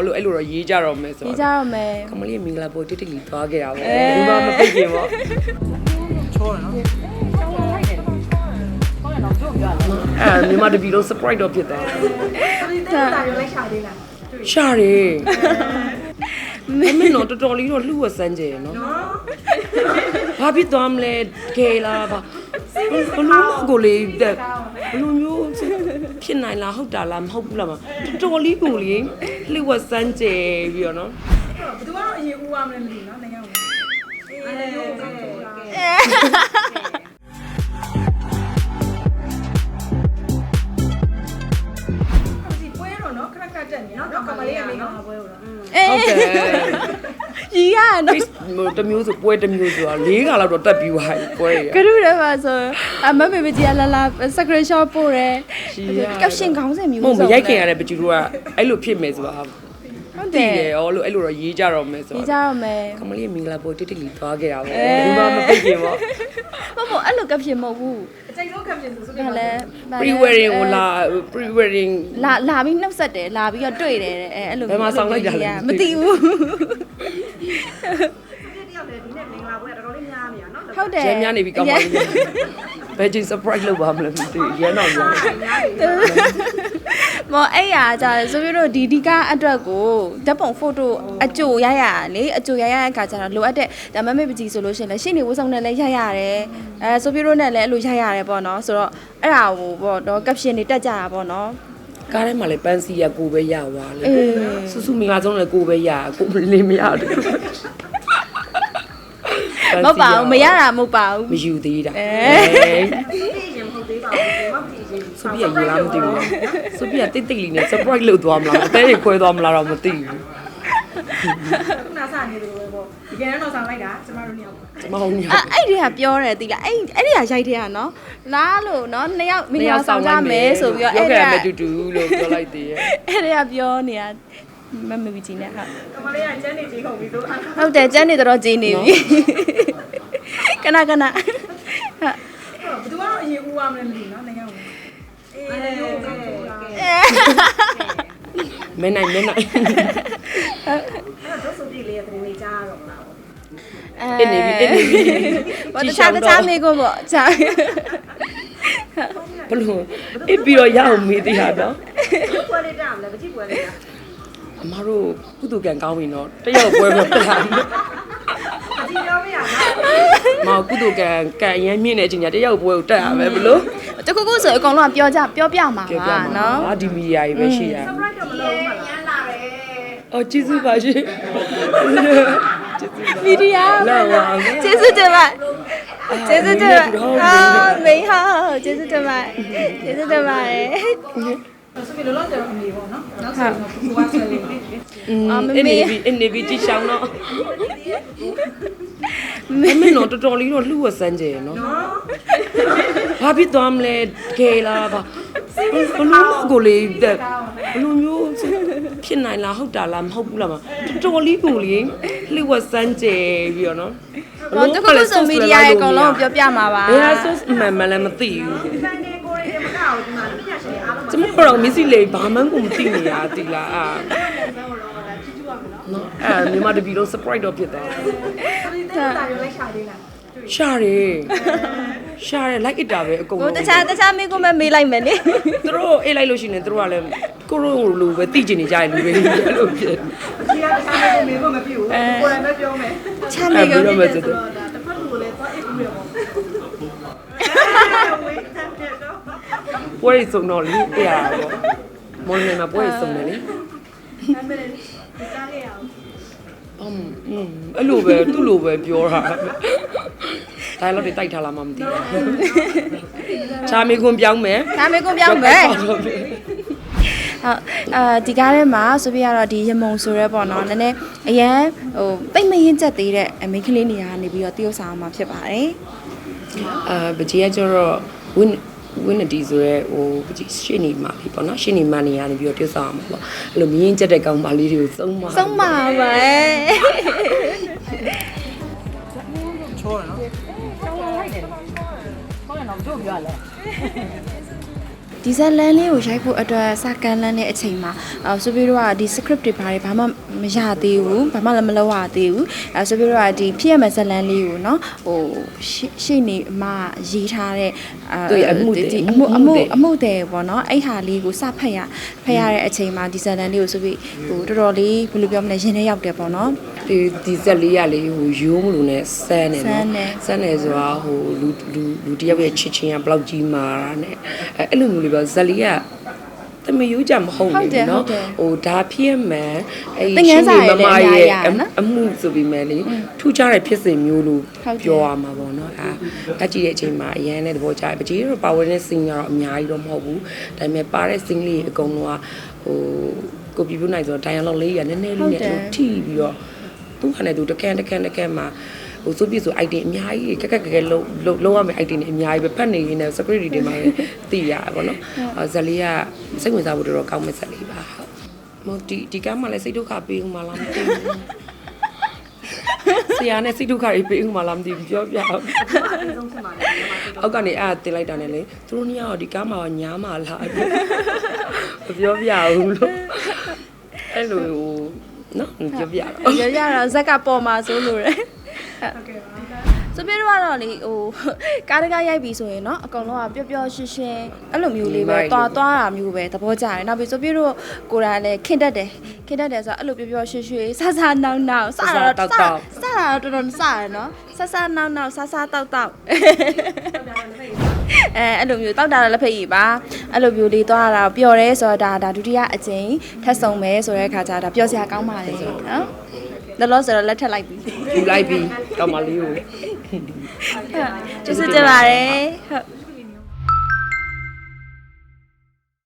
အဲ့လိုအဲ့လိုတော့ရေးကြတော့မယ်ဆိုဒီတော့ကြတော့မယ်ကမလေးမင်္ဂလာပေါ်တိတ်တိတ်လီသွားခဲ့တာပေါ့အဲဒီမှာမပိတ်ခင်ပေါ့ချောတယ်နော်အဲမြန်မာတပီလုံး surprise တော့ဖြစ်သွားတယ်တာရုံလိုက်ရှာသေးလားရှာတယ်မမင်းတော့တော်တော်လေးတော့လှူဝက်စမ်းကြရနော်ဘာဖြစ်သွားမလဲခဲလားဘာဘလို့ကိုလေးတက်ဘလို့မျိုးဖြစ်နိုင်လားဟုတ်တာလားမဟုတ်ဘူးလားမတော်တော်လေးကိုလေး လှူဝက်စမ်းကြပြီးတော့နော်ဘယ်သူကတော့အရင်ဦးရမလဲမသိဘူးနော် နော်ဟိုတစ်မျိုးဆိုပွဲတစ်မျိုးဆိုတာ၄ခါလောက်တော့တက်ပြီးသွားပြီပွဲရကရုတယ်ပါဆိုအမမေမကြီးကလာလာစကရရှော့ပို့တယ်ရှိရကပ်ရှင်ခေါင်းစဉ်မျိုးမဟုတ်မရိုက်ခင်ရတဲ့ပကျူတို့ကအဲ့လိုဖြစ်မယ်ဆိုတာဟုတ်တတည်ယ်တယ်ရောလို့အဲ့လိုတော့ရေးကြတော့မယ်ဆိုဒီတော့ကြတော့မယ်ကမလေးမင်္ဂလာပေါ်တိတ်တိတ်လီသွားခဲ့တာပေါ့အဲဒီမှာမပိတ်ခင်ပေါ့မဟုတ်အဲ့လိုကပ်ရှင်မဟုတ်ဘူးအချိန်ဆုံးကပ်ပြင်ဆိုဆိုဒါလည်း pre wedding ကိုလာ pre wedding လာလာပြီးနှုတ်ဆက်တယ်လာပြီးတော့တွေ့တယ်တဲ့အဲအဲ့လိုဘယ်မှာဆောင်လိုက်တာလဲမသိဘူး ဒီတယောက်လည်းဒီနေ့မင်္ဂလာပွဲတော်တော်လေးများနေတာနော်ဟုတ်တယ်ကျမ်းများနေပြီကောင်းပါလိမ့်မယ်ဘယ်ချိန် surprise လုပ်ပါမလဲမသိဘူးရန်တော့ရန်မော်အဲ့ရကြတယ်ဆိုပြီးတော့ဒီဒီကားအတွက်ကိုဓာတ်ပုံဖိုတိုအကြိုရရလေအကြိုရရတဲ့အခါကျတော့လိုအပ်တဲ့ဒါမမေပကြီးဆိုလို့ရှိရင်လည်းရှင်းနေဝတ်ဆောင်နဲ့လည်းရရတယ်အဲဆိုပြီးတော့နဲ့လည်းအဲ့လိုရရတယ်ပေါ့နော်ဆိုတော့အဲ့ဒါကိုပေါ့တော့ကပ်ရှင်တွေတက်ကြတာပေါ့နော် ကားထဲမှာလည်းပန်းစီရကိုပဲရသွားလေအေးဆူဆူမင်္ဂလာဆုံးလည်းကိုပဲရကိုလေးမရတယ်မဟုတ်ပါဘူးမရတာမဟုတ်ပါဘူးမယူသေးတာအဲဒီရင်မဟုတ်သေးပါဘူးမဟုတ်ဒီရင်ဆိုပြရရေးလားမသိဘူးဆိုပြတိတ်တိတ်လေးနဲ့ surprise လုပ်သွားမလားအသေးတွေခွဲသွားမလားတော့မသိဘူး ခုနစားနေတယ်လို့ပဲပေါ့ဒီကနေ့တော့ဆောင်လိုက်တာကျမတို့နှစ်ယောက်မဟုတ်ညအဲ့အဲ့ဒီကပြောတယ်တိလားအဲ့အဲ့ဒီကရိုက်တဲ့ကနော်လားလို့နော်နှစ်ယောက်မင်္ဂလာဆောင်ကြမယ်ဆိုပြီးတော့ရောအဲ့က်ကဒီရကမယ်တူတူလို့ပြောလိုက်သေးရဲ့အဲ့ဒီကပြောနေတာမမမကြီးနဲ့ဟုတ်ကမလေးကကျန်းနေကြီးခုန်ပြီးတော့ဟုတ်တယ်ကျန်းနေတော့ဂျင်းနေပြီကနကနဟုတ်ဘယ်သူကတော့အရင်ဦးရမလဲမသိဘူးနော်နိုင်ငံကိုအေးလေရိုးကပြောတာ မင်းနိုင်မင်းနိုင်အဲ့တော့ဆိုပြလေးရဲ့တင်နေကြတော့မှာပေါ့အင်းနေပြီအင်းနေပြီဘာတခြားတခြားမေကွန်းပေါ့ခြားဘလို့အပြီးတော့ရအောင်မေးသေးတာတော့ပွဲလေးတက်အောင်လည်းမကြည့်ပွဲလေးတာအမတို့ကုသကံကောင်းပြီနော်တယောက်ပွဲပဲပြလာမကြည့်ရောမရဘူးမကုသကံကံရမ်းမြင့်တဲ့အချိန်ကျတယောက်ပွဲကိုတက်ရမယ်ဘလို့တခုခုဆိုအကုန်လုံးကပြောကြပြောပြမှာပြောပြပါမှာနော်အာဒီမီဒီယာကြီးပဲရှိရ surprise တော့မလုပ်ဘူးမလားရမ်းလာတယ်အော်ကျေးဇူးပါရှင်မီဒီယာလာပါကျေးဇူးတင်ပါကျေးဇူးတင်ပါအာမေဟာကျေးဇူးတင်ပါကျေးဇူးတင်ပါတယ်ဆိုပြလို့တော့အမေပေါ့နော်နောက်ဆုံးတော့ကိုကဆွဲလေးအာမအင်းမေနေပြီအင်းနေပြီတီရှောင်းတော့မမင်းတော့တော်တော်လေးတော့လှူဝက်စမ်းကြရနော်ဘာဖြစ်သွားမလဲခဲလားဘာဘလို့ကိုလေးတက်ဘလို့မျိုး ဖြစ်နိုင်လားဟုတ်တာလားမဟုတ်ဘူးလားမတော်တော်လေးကိုလေးလှူဝက်စမ်းကြပြီးတော့နော်တော့တခုခုဆိုမီဒီယာရဲ့အကုန်လုံးကိုပြောပြမှာပါဘယ်ဟာ source မှန်မှန်လည်းမသိဘူးတန်ကေကိုရီမကောက်ဒီမှာပြည့်ရှင်အားလုံးကျမတို့မစ္စည်းလေဘာမှကိုမသိနေရတိလားအာနော်အဲမြန်မာတပီလုံး surprise တော့ဖြစ်သွားတယ်ဒီတက်တာရုံလိုက်ရှာသေးလားရှာတယ် ရှာတယ် like it တာပဲအကုန်ဟိုလုံးတခြားတခြားမေကွန်းပဲမေးလိုက်မယ်လေသူတို့အေးလိုက်လို့ရှိရင်သူတို့ကလည်းကိုရိုလိုပဲသိကျင်နေကြတယ်လူတွေအဲ့လိုဖြစ်ဒီကတခြားကိုမေးဖို့မပြည့်ဘူးကိုယ်တိုင်ပဲပြောမယ်ချမ်းမေကွန်းအဲ့ပြီးတော့မှဆိုဆိုတော့ဒါတစ်ဖက်ကိုလည်းသွားအိတ်ဦးရပေါ့ဝေးတယ်တော့ပွဲရီစုံတော့လေပြရတာပေါ့မော်လမြိုင်မှာပွဲရီစုံတယ်လေအမေလည်းကြားရအောင်အမ်အင်းအဲ့လိုပဲသူ့လိုပဲပြောတာ ဒါလည်းတွေတိုက်ထားလာမှမသိဘူးချာမီကွန်ပြောင်းမယ်ချမ်းမေကွန်းပြောင်းမယ်ဟုတ်အာဒီကားထဲမှာဆိုပြရတော့ဒီရမုံဆိုရဲပေါ့နော်နည်းနည်းအရန်ဟိုတိတ်မရင်ချက်သေးတဲ့အမိန်းကလေးနေရာကနေပြီးတော့တရုပ်ဆောင်မှာဖြစ်ပါတယ်အာပကြီးကကျတော့ဝင်းဝင်းနတီဆိုရဲဟိုပကြီးရှင်းနေမှပြီပေါ့နော်ရှင်းနေမှနေရနေပြီးတော့တိဆောက်အောင်ပါပေါ့အဲ့လိုမြင်းကျက်တဲ့ကောင်မလေးတွေကိုစုံမဆုံးပါပဲ ချော တယ်နော် က ဒီဇက်လန်လေးကိုရိုက်ဖို့အတွက်စကန်လန်းတဲ့အချိန်မှာအဲဆိုပြီးတော့ကဒီ script တွေဘာတွေဘာမှမရသေးဘူးဘာမှလည်းမလုပ်ရသေးဘူးအဲဆိုပြီးတော့ကဒီဖြစ်ရမယ့်ဇက်လန်လေးကိုเนาะဟိုရှေ့ရှေ့နေအမရေးထားတဲ့အဲ သူရဲ့အမှုတွေအမှုအမှုအမှုတွေပေါ့နော်အဲ့ဟာလေးကိုစဖတ်ရဖတ်ရတဲ့အချိန်မှာဒီဇလန်လေးကိုဆိုပြီးဟိုတော်တော်လေးဘယ်လိုပြောမလဲရင်ထဲရောက်တယ်ပေါ့နော်ဒီဒီဇက်လေးရလေးဟိုရိုးမလို့ ਨੇ ဆန်းနေနော်ဆန်းနေဆိုတာဟိုလူလူလူတယောက်ရဲ့ချစ်ချင်းကဘလောက်ကြီးမာတာ ਨੇ အဲ့လိုမျိုးလေးပေါ့ဇက်လေးက မယူကြမဟုတ် ဟုတ်တယ် ဘူး ဟုတ် เนาะ တယ် ဟိုဒါဖြစ်မှန်အဲ့ သင်ခန်းစာတွေလည်းအများကြီးရနော် အမှုဆိုပြီးမဲ့လေထူးခြားတဲ့ဖြစ်စဉ်မျိုးလို့ ဟုတ်တယ် ပြောရမှာပေါ့เนาะအဲတက်ကြည့်တဲ့အချိန်မှာအရန်နဲ့သဘောကျတယ်ပကြီးတော့ပါဝင်တဲ့စင်ကတော့အများကြီးတော့မဟုတ်ဘူးဒါပေမဲ့ပါတဲ့စင်လေးအကုန်လုံးကဟိုကိုပြပြနိုင်ဆိုတော့ dialogue လေးရနည်းနည်းလေးနဲ့ ဟုတ်တယ် အဲ့လိုထိပြီးတော့ သူ့ဟာနဲ့သူတကန်တကန်တကန်မှာ ဟိုစုပြဆို item အများကြီးကက်ကက်ကက်ကက်လုံးလုံးလုံးရမယ့် item တွေအများကြီးပဲဖတ်နေရင်းနဲ့ security တွေမှာလည်းသိရပါဘောနော်အဲဇက်လေးကစိတ်ဝင်စားဖို့တော်တော်ကောင်းမဲ့ဇက်လေးပါဟုတ်မဟုတ်ဒီဒီကမ်းမှာလည်းစိတ်ဒုက္ခပေးဦးမလားမသိဘူးဆရာနဲ့စိတ်ဒုက္ခတွေပေးဦးမလားမသိဘူးပြောပြအောင်အောက်ကနေအဲ့တင်လိုက်တာနဲ့လေသူတို့ညောဒီကားမှာညားမှာလားမပြောပြဘူးလို့အဲ့လိုနော်ပြောပြတော့ရရတော့ဇက်ကပေါ်မှာဆိုလို့ရတယ် ဟုတ်ကဲ့ပါ ဆိုပြီးတော့ကတော့လေဟိုကားတကားရိုက်ပြီဆိုရင်เนาะအကောင်လုံးကပျော့ပျော့ရှင်းရှင်းအဲ့လိုမျိုးလေးပဲ မိုက်လို့ သွားသွားတာမျိုးပဲသဘောကျတယ်နောက်ပြီးဆိုပြီးတော့ကိုယ်တိုင်လည်းခင်တတ်တယ်ခင်တတ်တယ်ဆိုတော့အဲ့လိုပျော့ပျော့ရှင်းရှင်းဆဆနောက်နောက်စတာတော့စတာစတာတော့တော်တော်စရယ်เนาะဆဆနောက်နောက်ဆဆတောက်တောက်အဲအဲ့လိုမျိုးတောက်တာလည်းလက်ဖက်ရည်ပါအဲ့လိုမျိုးလေးသွားတာပျော်တယ်ဆိုတော့ဒါဒါဒုတိယအကြိမ်ထပ်ဆုံမယ်ဆိုတဲ့အခါကျတော့ပျော်စရာကောင်းပါလေနော် လောလောဆယ်တော့လက်ထက်လိုက်ပြီယူလိုက်ပြီးကောင်းမလေးကိုကျေးဇူးတင်ပါတယ်ဟုတ်